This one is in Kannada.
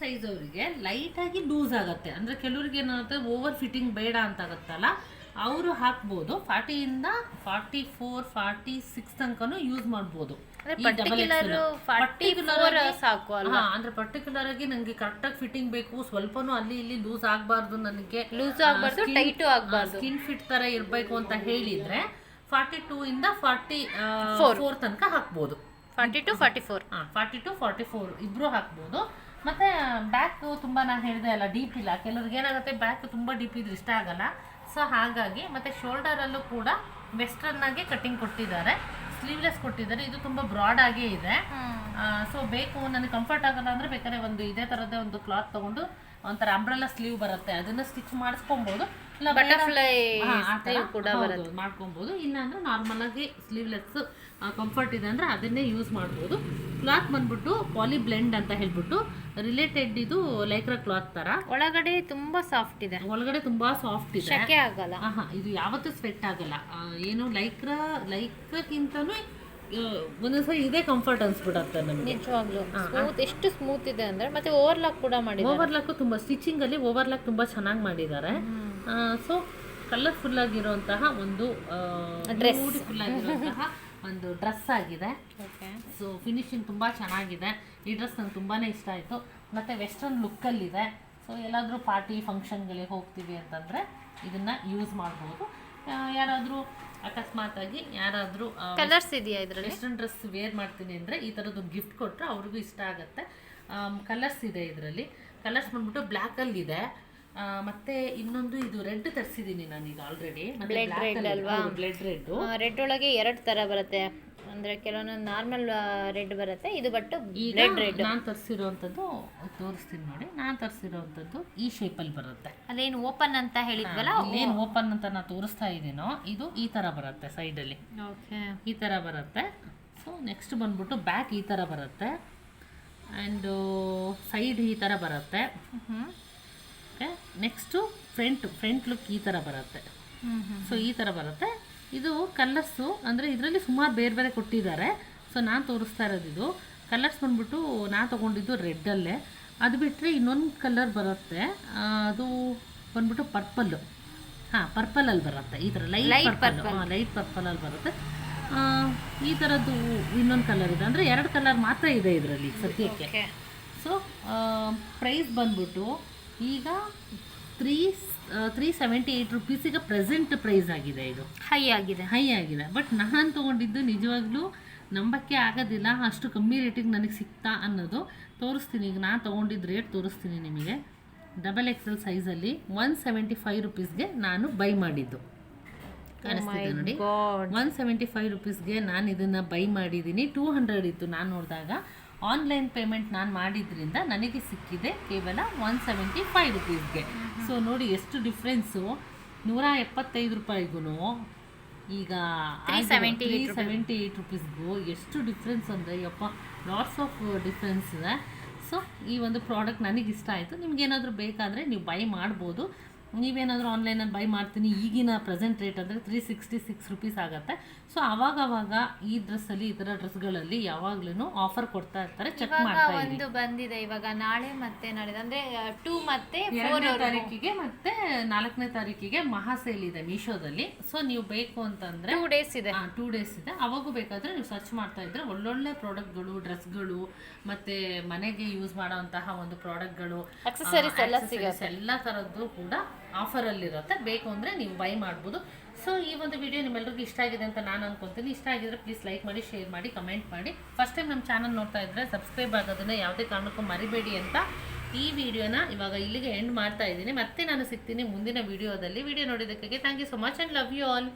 ಸೈಜ್ ಅವರಿಗೆ ಲೈಟ್ ಆಗಿ ಲೂಸ್ ಆಗುತ್ತೆ. ಅಂದ್ರೆ ಕೆಲವರಿಗೆ ಏನಾಗುತ್ತೆ ಓವರ್ ಫಿಟ್ಟಿಂಗ್ ಬೇಡ ಅಂತ ಆಗುತ್ತಲ್ಲ ಅವರು ಹಾಕ್ಬೋದು. ಫಾರ್ಟಿಯಿಂದ ಫಾರ್ಟಿ ಫೋರ್ ಫಾರ್ಟಿ ಸಿಕ್ಸ್ ತನಕನೂ ಯೂಸ್ ಮಾಡ್ಬೋದು. ಈ ಸಾಕು ಅಂದ್ರೆ ಪರ್ಟಿಕ್ಯುಲರ್ ಆಗಿ ನನಗೆ ಕರೆಕ್ಟಾಗಿ ಫಿಟ್ಟಿಂಗ್ ಬೇಕು. ಸ್ವಲ್ಪನೂ ಅಲ್ಲಿ ಇಲ್ಲಿ ಲೂಸ್ ಆಗಬಾರ್ದು ನನಗೆ. ಲೂಸ್ ಆಗಬಾರ್ದು ಟೈಟು ಆಗಬಾರ್ದು. ಸ್ಕಿನ್ ಫಿಟ್ ತರ ಇರಬೇಕು ಅಂತ ಹೇಳಿದ್ರೆ ಫಾರ್ಟಿ ಟೂ ಇಂದ ಫಾರ್ಟಿ. ಫೋರ್ ತನಕ ಹಾಕ್ಬೋದು. Forty two forty four forty two forty four ಇಬ್ರು ಹಾಕ್ಬೋದು. ಮತ್ತೆ ಬ್ಯಾಕ್ ತುಂಬ ನಾನು ಹೇಳಿದೆ ಅಲ್ಲ ಡೀಪ್ ಇಲ್ಲ. ಕೆಲವ್ರಿಗೆ ಏನಾಗುತ್ತೆ ಬ್ಯಾಕ್ ತುಂಬ ಡೀಪ್ ಇದ್ರೆ ಇಷ್ಟ ಆಗಲ್ಲ. ಸೊ ಹಾಗಾಗಿ ಮತ್ತೆ ಶೋಲ್ಡರ್ ಅಲ್ಲೂ ಕೂಡ ವೆಸ್ಟರ್ನ್ ಆಗಿ ಕಟಿಂಗ್ ಕೊಟ್ಟಿದ್ದಾರೆ. ಸ್ಲೀವ್ಲೆಸ್ ಕೊಟ್ಟಿದ್ದಾರೆ. ಇದು ತುಂಬಾ ಬ್ರಾಡ್ ಆಗೇ ಇದೆ. ಸೊ ಬೇಕು ನನಗೆ ಕಂಫರ್ಟ್ ಆಗಲ್ಲ ಅಂದ್ರೆ ಬೇಕಾದ್ರೆ ಒಂದು ಇದೇ ತರದೇ ಒಂದು ಕ್ಲಾತ್ ತಗೊಂಡು ಒಂಥರ ಅಂಬ್ರೆಲ್ಲ ಸ್ಲೀವ್ ಬರುತ್ತೆ. ಅದನ್ನ ಸ್ಟಿಚ್ ಮಾಡಿಸ್ಕೊಬಹುದು ಇಲ್ಲ ಬಟರ್ಫ್ಲೈ ಕೂಡ ಮಾಡ್ಕೊಬೋದು. ಇಲ್ಲಾಂದ್ರೆ ನಾರ್ಮಲ್ ಆಗಿ ಸ್ಲೀವ್ಲೆಸ್ ಕಂಫರ್ಟ್ ಇದೆ ಅಂದ್ರೆ ಅದನ್ನೇ ಯೂಸ್ ಮಾಡ್ಬೋದು. ಕ್ಲಾತ್ ಬಂದ್ಬಿಟ್ಟು ಪಾಲಿ ಬ್ಲೆಂಡ್ ಅಂತ ಹೇಳ್ಬಿಟ್ಟು ರಿಲೇಟೆಡ್ ಇದು ಲೈಕ್ರಾ ಕ್ಲಾತ್ ತರ. ಒಳಗಡೆ ತುಂಬಾ ಸಾಫ್ಟ್ ಇದೆ. ಒಳಗಡೆ ತುಂಬಾ ಸಾಫ್ಟ್ ಇದೆ. ಆಗಲ್ಲ. ಇದು ಯಾವತ್ತೂ ಸ್ವೆಟ್ ಆಗಲ್ಲ. ಏನು ಲೈಕ್ರಾ ಲೈಕ್ರಕ್ಕಿಂತನೂ ಒಂದೊಂದ್ಸರಿ ಇದೇ ಕಂಫರ್ಟ್ ಅನ್ಸ್ಬಿಡತ್ತೆ ನಮಗೆ. ನಿಜವಾಗ್ಲೂ. ಸ್ಮೂತ್ ಎಷ್ಟು ಸ್ಮೂತ್ ಇದೆ ಅಂದ್ರೆ ಮತ್ತೆ ಓವರ್ಲಾಕ್ ಕೂಡ ಮಾಡಿದ್ದಾರೆ. ಓವರ್ಲಾಕ್ ತುಂಬಾ ಸ್ಟಿಚಿಂಗ್ ಅಲ್ಲಿ ಓವರ್ಲಾಕ್ ತುಂಬಾ ಚೆನ್ನಾಗಿ ಮಾಡಿದ್ದಾರೆ. ಸೊ ಕಲರ್ಫುಲ್ ಆಗಿರುವಂತಹ ಒಂದು ಬ್ಯೂಟಿಫುಲ್ ಆಗಿರುವಂತಹ ಒಂದು ಡ್ರೆಸ್ ಆಗಿದೆ. ಓಕೆ ಸೊ ಫಿನಿಶಿಂಗ್ ತುಂಬ ಚೆನ್ನಾಗಿದೆ. ಈ ಡ್ರೆಸ್ ನಂಗೆ ತುಂಬಾ ಇಷ್ಟ ಆಯಿತು. ಮತ್ತು ವೆಸ್ಟರ್ನ್ ಲುಕ್ಕಲ್ಲಿದೆ ಸೊ ಎಲ್ಲಾದರೂ ಪಾರ್ಟಿ ಫಂಕ್ಷನ್ಗಳಿಗೆ ಹೋಗ್ತೀವಿ ಅಂತಂದರೆ ಇದನ್ನು ಯೂಸ್ ಮಾಡ್ಬೋದು. ಯಾರಾದರೂ ಅಕಸ್ಮಾತಾಗಿ ಯಾರಾದರೂ ಕಲರ್ಸ್ ಇದೆಯಾ ಇದ್ರಲ್ಲಿ? ವೆಸ್ಟರ್ನ್ ಡ್ರೆಸ್ ವೇರ್ ಮಾಡ್ತೀನಿ ಅಂದ್ರೆ ಈ ತರದ್ದು ಗಿಫ್ಟ್ ಕೊಟ್ಟರೆ ಅವ್ರಿಗೂ ಇಷ್ಟ ಆಗುತ್ತೆ. ಕಲರ್ಸ್ ಇದೆ ಇದರಲ್ಲಿ. ಕಲರ್ಸ್ ಬಂದ್ಬಿಟ್ಟು ಬ್ಲ್ಯಾಕ್ ಅಲ್ಲಿ ಇದೆ. ಮತ್ತೆ ಇನ್ನೊಂದು ಇದು ರೆಡ್ ತರಿಸಿದ್ದೀನಿ ನಾನೀಗ ಆಲ್ರೆಡಿ ಮತ್ತೆ ಬ್ಲೆಡ್ ರೆಡ್ ರೆಡ್ ಒಳಗೆ ಎರಡು ತರ ಬರುತ್ತೆ. ಅಂದ್ರೆ ಕೆಲವೊಂದು ನಾರ್ಮಲ್ ರೆಡ್ ಬರುತ್ತೆ. ಇದು ಬಟ್ ಈಗ ರೆಡ್ ರೆಡ್. ನಾನು ತರಿಸಿರೋವಂಥದ್ದು ತೋರಿಸ್ತೀನಿ ನೋಡಿ. ನಾನು ತರಿಸಿರೋವಂಥದ್ದು ಈ ಶೇಪಲ್ಲಿ ಬರುತ್ತೆ. ಅದೇನು ಓಪನ್ ಅಂತ ಹೇಳಿದ್ವಲ್ಲ? ಏನು ಓಪನ್ ಅಂತ ನಾನು ತೋರಿಸ್ತಾ ಇದ್ದೀನೋ ಇದು ಈ ಥರ ಬರುತ್ತೆ ಸೈಡಲ್ಲಿ ಓಕೆ. ಈ ಥರ ಬರುತ್ತೆ. ಸೊ ನೆಕ್ಸ್ಟ್ ಬಂದ್ಬಿಟ್ಟು ಬ್ಯಾಕ್ ಈ ಥರ ಬರುತ್ತೆ. ಆ್ಯಂಡ್ ಸೈಡ್ ಈ ಥರ ಬರುತ್ತೆ. Okay next front front look ಈ ಥರ ಬರುತ್ತೆ. ಸೊ ಈ ಥರ ಬರುತ್ತೆ. ಇದು ಕಲರ್ಸು ಅಂದರೆ ಇದರಲ್ಲಿ ಸುಮಾರು ಬೇರೆ ಬೇರೆ ಕೊಟ್ಟಿದ್ದಾರೆ. ಸೊ ನಾನು ತೋರಿಸ್ತಾ ಇರೋದು ಇದು. ಕಲರ್ಸ್ ಬಂದ್ಬಿಟ್ಟು ನಾನು ತೊಗೊಂಡಿದ್ದು ರೆಡ್ಡಲ್ಲೇ ಅದು ಬಿಟ್ಟರೆ ಇನ್ನೊಂದು ಕಲರ್ ಬರುತ್ತೆ. ಅದು ಬಂದ್ಬಿಟ್ಟು ಪರ್ಪಲ್ಲು ಹಾಂ ಪರ್ಪಲಲ್ಲಿ ಬರುತ್ತೆ. ಈ ಥರ ಲೈಟ್ ಪರ್ಪಲ್ ಲೈಟ್ ಪರ್ಪಲಲ್ಲಿ ಬರುತ್ತೆ. ಈ ಥರದ್ದು ಇನ್ನೊಂದು ಕಲರ್ ಇದೆ. ಅಂದರೆ ಎರಡು ಕಲರ್ ಮಾತ್ರ ಇದೆ ಇದರಲ್ಲಿ ಸದ್ಯಕ್ಕೆ. ಸೊ ಪ್ರೈಸ್ ಬಂದ್ಬಿಟ್ಟು ಈಗ three three seventy eight rupees ಈಗ ಪ್ರೆಸೆಂಟ್ ಪ್ರೈಸ್ ಆಗಿದೆ ಇದು. ಹೈ ಆಗಿದೆ. ಹೈ ಆಗಿದೆ. ಬಟ್ ನಾನು ತೊಗೊಂಡಿದ್ದು ನಿಜವಾಗ್ಲೂ ನಂಬಕ್ಕೆ ಆಗೋದಿಲ್ಲ ಅಷ್ಟು ಕಮ್ಮಿ ರೇಟಿಗೆ ನನಗೆ ಸಿಗ್ತಾ ಅನ್ನೋದು ತೋರಿಸ್ತೀನಿ. ಈಗ ನಾನು ತೊಗೊಂಡಿದ್ದು ರೇಟ್ ತೋರಿಸ್ತೀನಿ ನಿಮಗೆ. ಡಬಲ್ ಎಕ್ಸೆಲ್ ಸೈಜಲ್ಲಿ ಒನ್ ಸೆವೆಂಟಿ ಫೈವ್ ರುಪೀಸ್ಗೆ ನಾನು ಬೈ ಮಾಡಿದ್ದು. ಕಾಣಿಸ್ತಿದೆ ನೋಡಿ. ಗಾಡ್ ಒನ್ ಸೆವೆಂಟಿ ಫೈವ್ ರುಪೀಸ್ಗೆ ನಾನು ಇದನ್ನು ಬೈ ಮಾಡಿದ್ದೀನಿ. ಟೂ ಹಂಡ್ರೆಡ್ ಇತ್ತು ನಾನು ನೋಡಿದಾಗ. ಆನ್ಲೈನ್ ಪೇಮೆಂಟ್ ನಾನು ಮಾಡಿದ್ರಿಂದ ನನಗೆ ಸಿಕ್ಕಿದೆ ಕೇವಲ ಒನ್ ಸೆವೆಂಟಿ ಫೈವ್ ರುಪೀಸ್ಗೆ ಸೊ ನೋಡಿ ಎಷ್ಟು ಡಿಫ್ರೆನ್ಸು ನೂರ ಎಪ್ಪತ್ತೈದು ರೂಪಾಯಿಗೂ ಈಗ ಸೆವೆಂಟಿ ಸೆವೆಂಟಿ ಏಯ್ಟ್ ರುಪೀಸ್ಗೂ ಎಷ್ಟು ಡಿಫ್ರೆನ್ಸ್ ಅಂದರೆ ಯಪ್ಪ ಲಾಟ್ಸ್ ಆಫ್ ಡಿಫ್ರೆನ್ಸ್ ಇದೆ. ಸೊ ಈ ಒಂದು ಪ್ರಾಡಕ್ಟ್ ನನಗೆ ಇಷ್ಟ ಆಯಿತು ನಿಮ್ಗೇನಾದರೂ ಬೇಕಾದರೆ ನೀವು ಬೈ ಮಾಡ್ಬೋದು. ನೀವೇನಾದರೂ ಆನ್ಲೈನಲ್ಲಿ ಬೈ ಮಾಡ್ತೀನಿ ಈಗಿನ ಪ್ರೆಸೆಂಟ್ ರೇಟ್ ಅಂದರೆ ತ್ರೀ ಸಿಕ್ಸ್ಟಿ ಸಿಕ್ಸ್ ರುಪೀಸ್ ಆಗುತ್ತೆ. ಸೊ ಅವಾಗವಾಗ ಅವಾಗ ಈ ಡ್ರೆಸ್ಸಲ್ಲಿ ಈ ಥರ ಡ್ರೆಸ್ಗಳಲ್ಲಿ ಯಾವಾಗ್ಲೂ ಆಫರ್ ಕೊಡ್ತಾ ಇರ್ತಾರೆ ಚೆಕ್ ಮಾಡ್ತಾ ಒಂದು ಬಂದಿದೆ ಇವಾಗ ನಾಳೆ ಮತ್ತೆ ನಾಳೆ ಅಂದ್ರೆ ಟೂ ಮತ್ತೆ ಎರಡನೇ ತಾರೀಕಿಗೆ ಮತ್ತೆ ನಾಲ್ಕನೇ ತಾರೀಕಿಗೆ ಮಹಾ ಸೇಲ್ ಇದೆ ಮೀಶೋದಲ್ಲಿ. ಸೊ ನೀವು ಬೇಕು ಅಂತಂದ್ರೆ ಟೂ ಡೇಸ್ ಇದೆ. ಟೂ ಡೇಸ್ ಇದೆ. ಅವಾಗೂ ಬೇಕಾದರೆ ನೀವು ಸರ್ಚ್ ಮಾಡ್ತಾ ಇದ್ರೆ ಒಳ್ಳೊಳ್ಳೆ ಪ್ರಾಡಕ್ಟ್ಗಳು ಡ್ರೆಸ್ಗಳು ಮತ್ತೆ ಮನೆಗೆ ಯೂಸ್ ಮಾಡೋಂತಹ ಒಂದು ಪ್ರಾಡಕ್ಟ್ಗಳು ಎಲ್ಲ ಥರದ್ದು ಕೂಡ ಆಫರಲ್ಲಿರುತ್ತೆ. ಬೇಕು ಅಂದರೆ ನೀವು ಬೈ ಮಾಡ್ಬೋದು. ಸೊ ಈ ಒಂದು ವಿಡಿಯೋ ನಿಮ್ಮೆಲ್ಲರಿಗೂ ಇಷ್ಟ ಆಗಿದೆ ಅಂತ ನಾನು ಅನ್ಕೊತೀನಿ. ಇಷ್ಟ ಆಗಿದ್ರೆ ಪ್ಲೀಸ್ ಲೈಕ್ ಮಾಡಿ ಶೇರ್ ಮಾಡಿ ಕಮೆಂಟ್ ಮಾಡಿ. ಫಸ್ಟ್ ಟೈಮ್ ನಮ್ಮ ಚಾನಲ್ ನೋಡ್ತಾ ಇದ್ರೆ ಸಬ್ಸ್ಕ್ರೈಬ್ ಆಗೋದನ್ನು ಯಾವುದೇ ಕಾರಣಕ್ಕೂ ಮರಿಬೇಡಿ ಅಂತ ಈ ವಿಡಿಯೋನ ಇವಾಗ ಇಲ್ಲಿಗೆ ಎಂಡ್ ಮಾಡ್ತಾ ಇದ್ದೀನಿ. ಮತ್ತೆ ನಾನು ಸಿಗ್ತೀನಿ ಮುಂದಿನ ವಿಡಿಯೋದಲ್ಲಿ ವಿಡಿಯೋ ನೋಡಿದ್ದಕ್ಕೆ thank you so much and love you all